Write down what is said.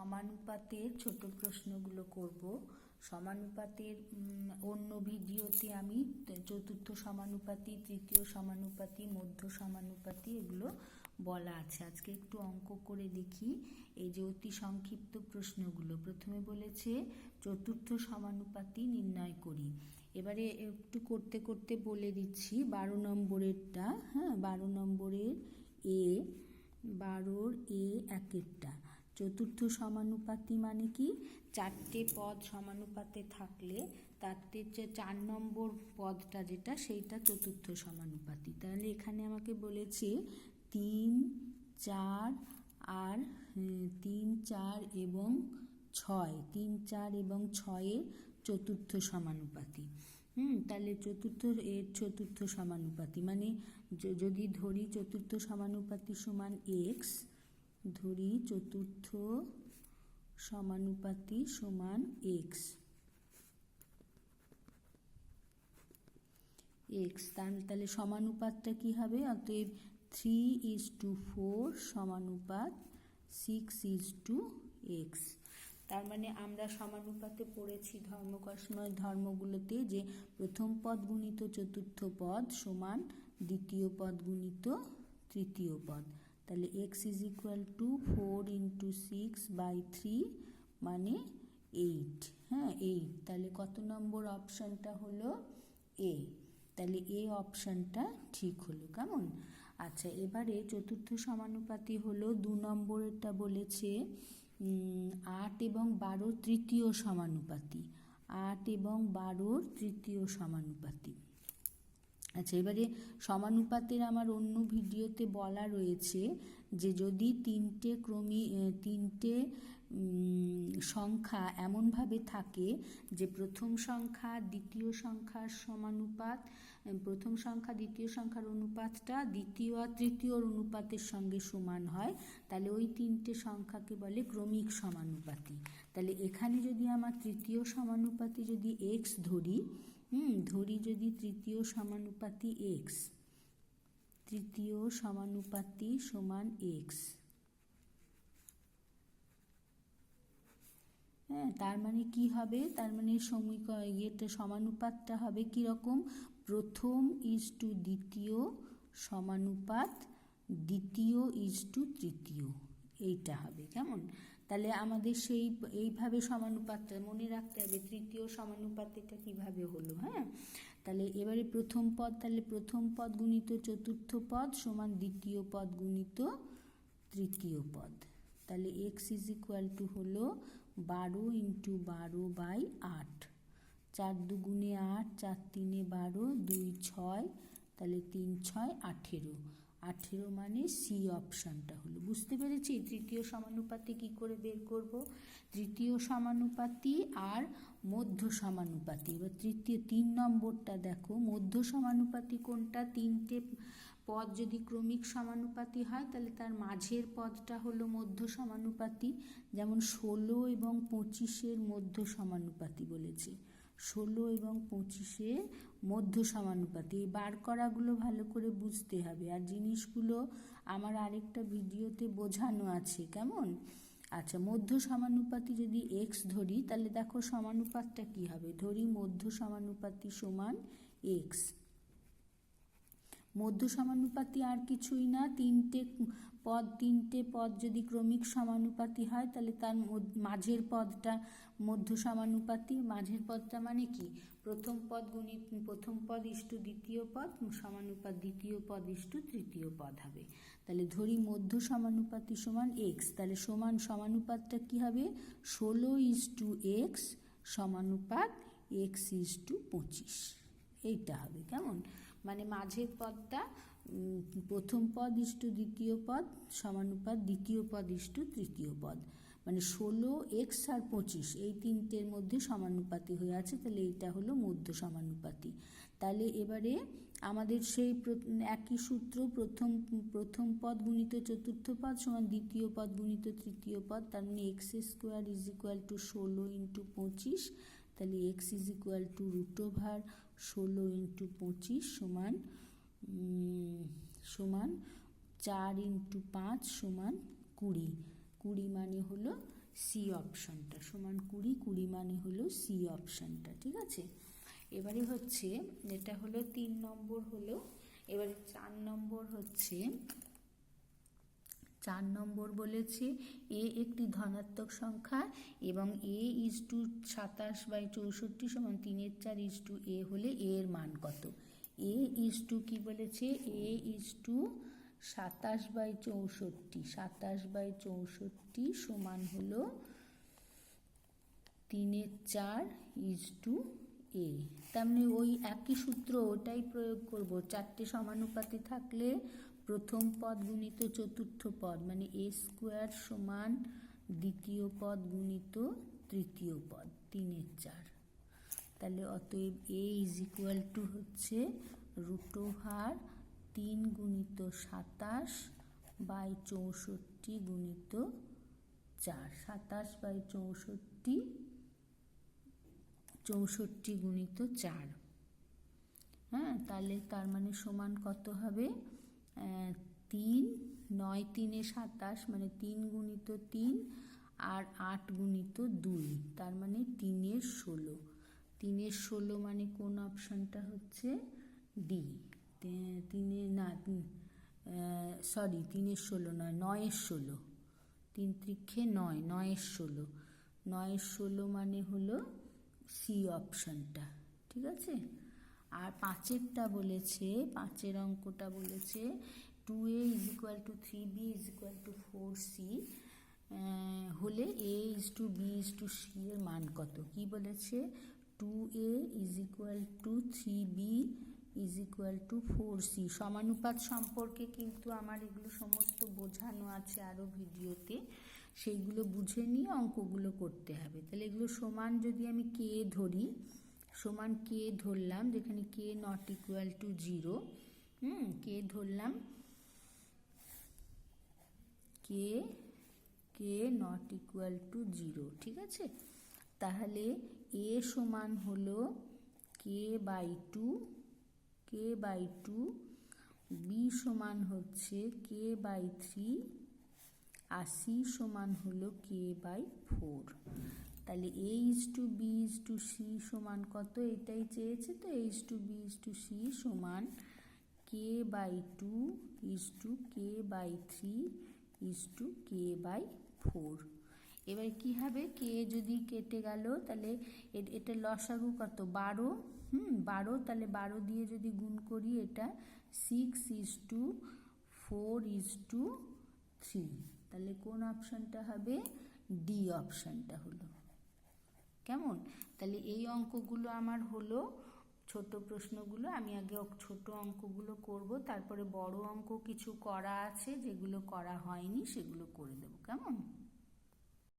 সমানুপাতের ছোট প্রশ্নগুলো করব। সমানুপাতের অন্য ভিডিওতে আমি চতুর্থ সমানুপাতি, তৃতীয় সমানুপাতি, মধ্য সমানুপাতি এগুলো বলা আছে। আজকে একটু অঙ্ক করে দেখি। এই যে অতি সংক্ষিপ্ত প্রশ্নগুলো, প্রথমে বলেছে চতুর্থ সমানুপাতি নির্ণয় করি। এবারে একটু করতে করতে বলে দিচ্ছি, বারো নম্বরেরটা হ্যাঁ বারো নম্বরের এ, বারোর এ একেরটা। চতুর্থ সমানুপাতি মানে কি? চারটে পদ সমানুপাতে থাকলে তাতে যে চার নম্বর পদটা যেটা, সেইটা চতুর্থ সমানুপাতি। তাহলে এখানে আমাকে বলেছে তিন, চার আর তিন, চার এবং ছয়। তিন, চার এবং ছয়ের চতুর্থ সমানুপাতি। হুম, তাহলে চতুর্থ এর চতুর্থ সমানুপাতি। মানে যদি ধরি চতুর্থ সমানুপাতি সমান এক্স ধরি চতুর্থ সমানুপাতি সমান এক্স এক্স তাহলে সমানুপাতটা কি হবে? অতএব থ্রি ইজ টু ফোর সমানুপাত সিক্স ইজ টু এক্স তার মানে আমরা সমানুপাতে পড়েছি ধর্মকসময় ধর্মগুলোতে যে প্রথম পদ গুণিত চতুর্থ পদ সমান দ্বিতীয় পদ গুণিত তৃতীয় পদ। তাহলে x is equal to four into six by three মানে এইট হ্যাঁ এইট তাহলে কত নম্বর অপশানটা হলো এ তাহলে এ অপশানটা ঠিক হলো, কেমন? আচ্ছা এবারে চতুর্থ সমানুপাতি হলো দু নম্বরেরটা বলেছে আট এবং বারো তৃতীয় সমানুপাতি। আট এবং বারোর তৃতীয় সমানুপাতি। আচ্ছা এবারে সমানুপাতের আমার অন্য ভিডিওতে বলা রয়েছে যে যদি তিনটে ক্রমি তিনটে সংখ্যা এমনভাবে থাকে যে প্রথম সংখ্যা দ্বিতীয় সংখ্যার সমানুপাত প্রথম সংখ্যা দ্বিতীয় সংখ্যার অনুপাতটা দ্বিতীয় আর তৃতীয় অনুপাতের সঙ্গে সমান হয়, তাহলে ওই তিনটে সংখ্যাকে বলে ক্রমিক সমানুপাতি। তাহলে এখানে যদি আমার তৃতীয় সমানুপাতি যদি এক্স ধরি, হুম, ধরি যদি তৃতীয় সমানুপাতি এক্স তৃতীয় সমানুপাতি সমান এক্স হ্যাঁ তার মানে কি হবে? তার মানে সমীক, ইয়েটা সমানুপাতটা হবে কি রকম প্রথম ইজ টু দ্বিতীয়, সমানুপাত, দ্বিতীয় ইজ টু তৃতীয়। এইটা হবে, কেমন? তাহলে আমাদের সেই, এইভাবে সমানুপাতটা মনে রাখতে হবে, তৃতীয় সমানুপাত এটা কীভাবে হলো হ্যাঁ? তাহলে এবারে প্রথম পদ, তাহলে প্রথম পদ গুণিত চতুর্থ পদ সমান দ্বিতীয় পদ গুণিত তৃতীয় পদ। তাহলে এক্স ইজ ইকুয়াল টু হলো বারো ইন্টু বারো বাই আট। চার দুগুণে আট, চার তিনে বারো, দুই ছয়, তাহলে তিন ছয় আঠেরো। আঠেরো মানে সি অপশানটা হলো। বুঝতে পেরেছি? তৃতীয় সমানুপাতি কি করে বের করব? তৃতীয় সমানুপাতি আর মধ্য সমানুপাতি। এবার তৃতীয় তিন নম্বরটা দেখো। মধ্য সমানুপাতি কোনটা? তিনটে পদ যদি ক্রমিক সমানুপাতি হয়, তাহলে তার মাঝের পদটা হলো মধ্য সমানুপাতি। যেমন ষোলো এবং পঁচিশের মধ্য সমানুপাতি বলেছে। ষোলো এবং পঁচিশে মধ্য সমানুপাতি। এই বার করাগুলো ভালো করে বুঝতে হবে। আর জিনিসগুলো আমার আরেকটা ভিডিওতে বোঝানো আছে, কেমন? আচ্ছা মধ্য সমানুপাতি যদি এক্স ধরি, তাহলে দেখো সমানুপাতটা কি হবে? ধরি মধ্য সমানুপাতি সমান এক্স মধ্য সমানুপাতি আর কিছুই না। তিনটে পদ তিনটে পদ যদি ক্রমিক সমানুপাতি হয়, তাহলে তার মাঝের পদটা মধ্য সমানুপাতি। মাঝের পদটা মানে কি? প্রথম পদ গুণিত প্রথম পদ ইষ্টু দ্বিতীয় পদ, সমানুপাত দ্বিতীয় পদ ইষ্টু তৃতীয় পদ হবে। তাহলে ধরি মধ্য সমানুপাতি সমান এক্স তাহলে সমান সমানুপাতটা কি হবে? ষোলো ইজ টু এক্স সমানুপাত এক্স ইজ টু পঁচিশ। এইটা হবে, কেমন? মানে মাঝের পদটা প্রথম পদ ইষ্টু, দ্বিতীয় পদ সমানুপাত, দ্বিতীয় পদ ইষ্টু, তৃতীয় পদ। মানে ষোলো, এক্স আর পঁচিশ, এই তিনটের মধ্যে সমানুপাতি হয়ে আছে, তাহলে এইটা হলো মধ্য সমানুপাতি। তাহলে এবারে আমাদের সেই একই সূত্র, প্রথম প্রথম পদ গুণিত চতুর্থ পদ সমান দ্বিতীয় পদ গুণিত তৃতীয় পদ, তার মানে x square is equal to ষোলো ইন্টু পঁচিশ, তাহলে x is equal to root over ষোলো ইন্টু পঁচিশ সমান সমান চার ইন্টু পাঁচ সমান কুড়ি। কুড়ি মানে হলো সি অপশানটা, সমান কুড়ি কুড়ি মানে হলো সি অপশানটা, ঠিক আছে? এবারে হচ্ছে, এটা হলো তিন নম্বর হলো, এবারে চার নম্বর হচ্ছে চার নম্বর বলেছে, এ একটি ধনাত্মক সংখ্যা এবং এ ইজ টু সাতাশ বাই চৌষট্টি সমান তিনের চার ইজ টু এ হলে এর মান কত? এ ইজ টু কি বলেছে? এ ইজ টু সাতাশ বাই চৌষট্টি। সাতাশ বাই চৌষট্টি সমান হলো তিনের চার ইজ টু এ। তেমনি ওই একই সূত্র ওটাই প্রয়োগ করব। চারটে সমানুপাতে থাকলে প্রথম পদ গুণিত চতুর্থ পদ মানে এ স্কোয়ার সমান দ্বিতীয় পদ গুণিত তৃতীয় পদ, তিনের চার। তাহলে অতএব এ ইজ ইকুয়াল টু হচ্ছে রুটোহার তিন গুণিত সাতাশ বাই চৌষট্টি গুণিত চার। সাতাশ বাই চৌষট্টি চৌষট্টি গুণিত চার। হ্যাঁ তাহলে তার মানে সমান কত হবে? তিন, নয় তিনে সাতাশ মানে তিন গুণিত তিন আর আট গুণিত দুই, তার মানে তিনের ষোলো। তিনের ষোলো মানে কোন অপশানটা হচ্ছে? ডি। তিনে, না সরি তিনের ষোলো নয় নয়ের ষোলো। তিন ত্রিক্ষে নয় নয়ের ষোলো। নয়ের ষোলো মানে হলো সি অপশানটা, ঠিক আছে? আর পাঁচেরটা বলেছে, পাঁচের অঙ্কটা বলেছে two a is equal to three b is equal to four c হলে a is to b is to c এর মান কত? কি বলেছে? Two a is equal to three b is equal to four c সমানুপাত সম্পর্কে কিন্তু আমার এগুলো সমস্ত বোঝানো আছে আরও ভিডিওতে। সেইগুলো বুঝে নিয়ে অঙ্কগুলো করতে হবে। তাহলে এগুলো সমান যদি আমি কে ধরি সমান কে ধরলাম, যেখানে k not equal to zero hmm k ধরলাম k k not equal to zero ঠিক আছে? তাহলে এ সমান হলো k by two k by two b সমান হচ্ছে কে বাই থ্রি আর সি সমান হলো কে বাই ফোর তাহলে a is to b is to c সমান কত? এটাই চেয়েছে তো h to b is to c সমান k by two is to k by three is to k by four এবার কী হবে? কে যদি কেটে গেল, তাহলে এটা লসাগু কত? বারো। হুম, বারো, তাহলে বারো দিয়ে যদি গুণ করি এটা six is to four is to three তাহলে কোন অপশানটা হবে? ডি অপশানটা হলো। কেমন? তাহলে এই অঙ্কগুলো আমার হলো, ছোট প্রশ্নগুলো, আমি আগে ছোট অঙ্কগুলো করব, তারপরে বড় অঙ্ক কিছু করা আছে, যেগুলো করা হয়নি, সেগুলো করে দেবো, কেমন?